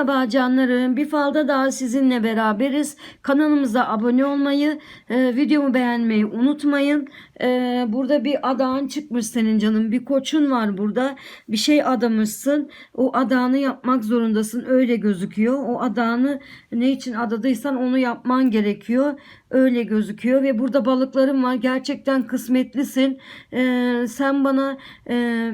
Merhaba canlarım. Bir falda daha sizinle beraberiz. Kanalımıza abone olmayı, e, videomu beğenmeyi unutmayın. E, burada bir adağın çıkmış senin canım. Bir koçun var burada. Bir şey adamışsın. O adağını yapmak zorundasın. Öyle gözüküyor. O adağını ne için adadıysan onu yapman gerekiyor. Öyle gözüküyor ve burada balıklarım var. Gerçekten kısmetlisin. E, sen bana... E,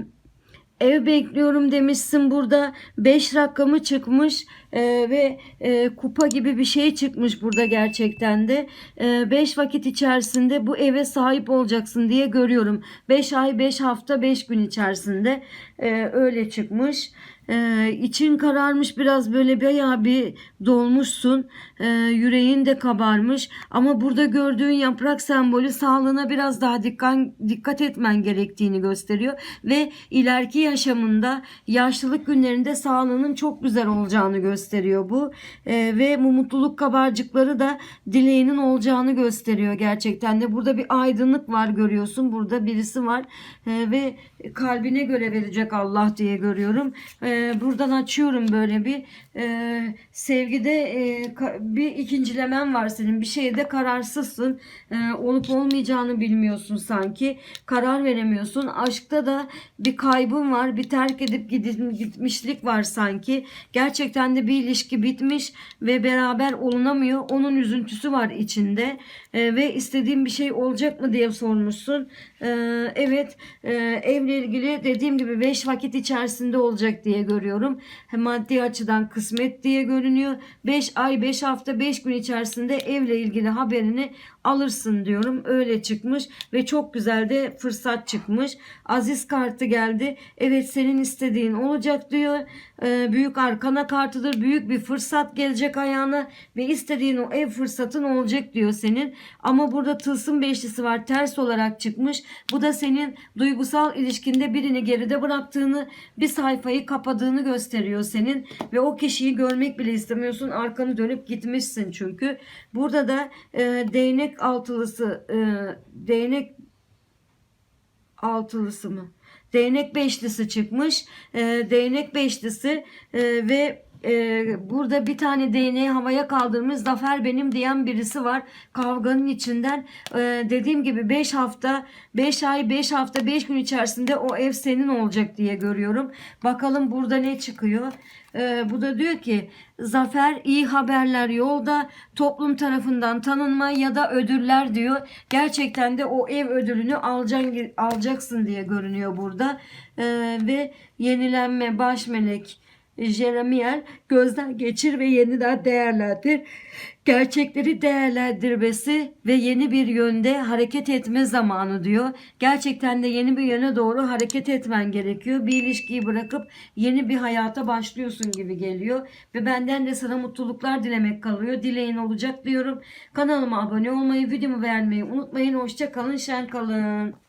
Ev bekliyorum demişsin burada. 5 rakamı çıkmış e, ve e, kupa gibi bir şey çıkmış burada gerçekten de. 5 vakit içerisinde bu eve sahip olacaksın diye görüyorum. 5 ay 5 hafta 5 gün içerisinde e, öyle çıkmış e, için kararmış biraz böyle bayağı bir dolmuşsun. E, yüreğin de kabarmış. Ama burada gördüğün yaprak sembolü sağlığına biraz daha dikkat, dikkat etmen gerektiğini gösteriyor. Ve ileriki yaşamında yaşlılık günlerinde sağlığının çok güzel olacağını gösteriyor bu. E, ve bu mutluluk kabarcıkları da dileğinin olacağını gösteriyor gerçekten de. Burada bir aydınlık var görüyorsun burada birisi var. E, ve kalbine göre verecek Allah diye görüyorum. E, buradan açıyorum böyle bir. E, sevgide e, bir ikincilemen var senin. Bir şeyde kararsızsın. E, olup olmayacağını bilmiyorsun sanki. Karar veremiyorsun. Aşkta da bir kaybın var. Bir terk edip gitmişlik var sanki. Gerçekten de bir ilişki bitmiş ve beraber olunamıyor. Onun üzüntüsü var içinde E, ve istediğin bir şey olacak mı diye sormuşsun. E, evet e, evle ilgili dediğim gibi 5 vakit içerisinde olacak diye görüyorum. Hem maddi açıdan kısmet diye görünüyor. 5 ay 5 hafta 5 gün içerisinde evle ilgili haberini alırsın diyorum. Öyle çıkmış ve çok güzel de fırsat çıkmış. Aziz kartı geldi. Evet senin istediğin olacak diyor. Ee, büyük arkana kartıdır. Büyük bir fırsat gelecek ayağına ve istediğin o ev fırsatın olacak diyor senin ama burada tılsım beşlisi var ters olarak çıkmış bu da senin duygusal ilişkinde birini geride bıraktığını bir sayfayı kapadığını gösteriyor senin ve o kişiyi görmek bile istemiyorsun arkanı dönüp gitmişsin çünkü burada da e, değnek altılısı e, değnek altılısı mı? Değnek beşlisi çıkmış. E, değnek beşlisi e, ve e, burada bir tane değneği havaya kaldırmış zafer benim diyen birisi var kavganın içinden. E, dediğim gibi 5 hafta 5 ay 5 hafta 5 gün içerisinde o ev senin olacak diye görüyorum. Bakalım burada ne çıkıyor? E, bu da diyor ki zafer iyi haberler yolda toplum tarafından tanınma ya da ödüller diyor. Gerçekten de o ev ödülünü alacaksın, diye görünüyor burada. E, ve yenilenme baş melek Jeremiel gözden geçir ve yeniden değerlendir. Gerçekleri değerlendirmesi ve yeni bir yönde hareket etme zamanı diyor. Gerçekten de yeni bir yöne doğru hareket etmen gerekiyor. Bir ilişkiyi bırakıp yeni bir hayata başlıyorsun gibi geliyor. Ve benden de sana mutluluklar dilemek kalıyor. Dileğin olacak diyorum. Kanalıma abone olmayı, videomu beğenmeyi unutmayın. Hoşça kalın, şen kalın.